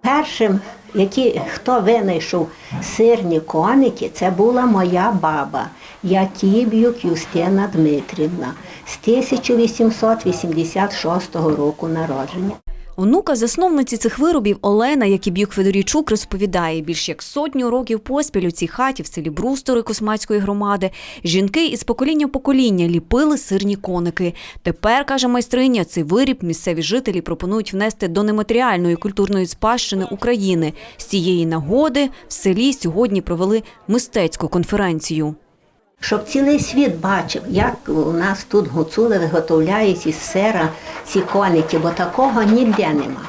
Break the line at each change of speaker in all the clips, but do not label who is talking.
Першим, які, хто винайшов сирні коники, це була моя баба Якіб'юк Юстина Дмитрівна з 1886 року народження.
Онука засновниці цих виробів Олена Якіб'юк Федорійчук розповідає, більш як сотню років поспіль у цій хаті в селі Брустори Космацької громади жінки із покоління в покоління ліпили сирні коники. Тепер, каже майстриня, цей виріб місцеві жителі пропонують внести до нематеріальної культурної спадщини України. З цієї нагоди в селі сьогодні провели мистецьку конференцію.
Щоб цілий світ бачив, як у нас тут гуцули виготовляють із сера ці коники, бо такого ніде нема.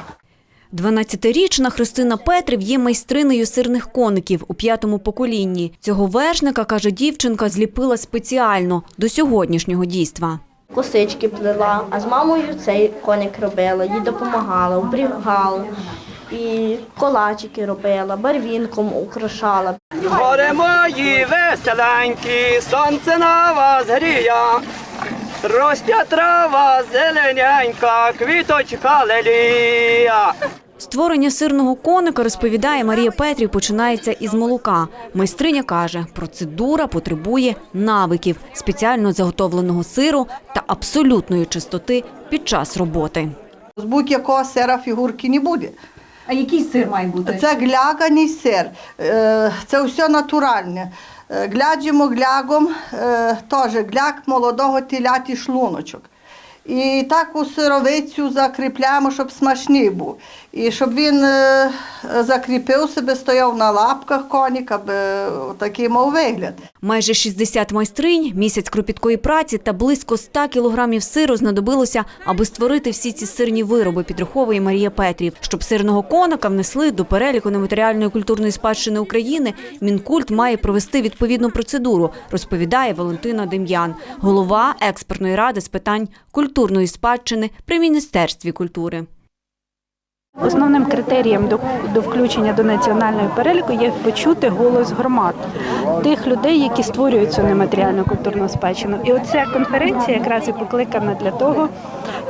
12-річна Христина Петрів є майстринею сирних коників у п'ятому поколінні. Цього вершника, каже дівчинка, зліпила спеціально до сьогоднішнього дійства.
Косички плела, а з мамою цей коник робила, їй допомагала, обрігала. І колачики робила, барвінком украшала.
Горе мої веселенькі, сонце на вас гріє, ростя трава зелененька, квіточка лелія.
Створення сирного коника, розповідає Марія Петрів, починається із молока. Майстриня каже, процедура потребує навиків, спеціально заготовленого сиру та абсолютної чистоти під час роботи.
З будь-якого сира фігурки не буде.
А який сир має бути?
Це гляганий сир, е, це все натуральне. Е, Гляджимо глягом, е, теж гляк молодого теляті шлуночок. І так у сировицю закріпляємо, щоб смачний був. І щоб він е, закріпив себе, стояв на лапках коник, аби такий мав вигляд.
Майже 60 майстринь, місяць кропіткої праці та близько 100 кілограмів сиру знадобилося, аби створити всі ці сирні вироби, підраховує Марія Петрів. Щоб сирного коника внесли до переліку нематеріальної культурної спадщини України, Мінкульт має провести відповідну процедуру, розповідає Валентина Дем'ян, голова експертної ради з питань культурної спадщини при Міністерстві культури.
Основним критерієм до, до включення до національного переліку є почути голос громад тих людей, які створюють цю нематеріальну культурну спадщину. І оця конференція якраз і покликана для того,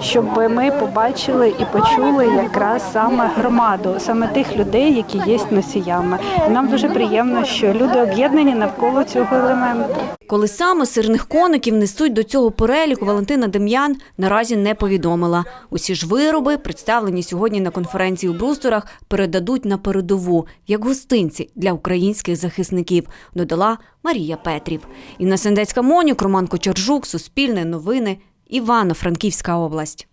щоб ми побачили і почули якраз саме громаду, саме тих людей, які є носіями. Нам дуже приємно, що люди об'єднані навколо цього елементу.
Коли саме сирних коників несуть до цього переліку, Валентина Дем'ян наразі не повідомила. Усі ж вироби, представлені сьогодні на конференції у Брусторах, передадуть на передову як гостинці для українських захисників, додала Марія Петрів. Інна Сендецька Монюк, Роман Кочержук, Суспільне новини, Івано-Франківська область.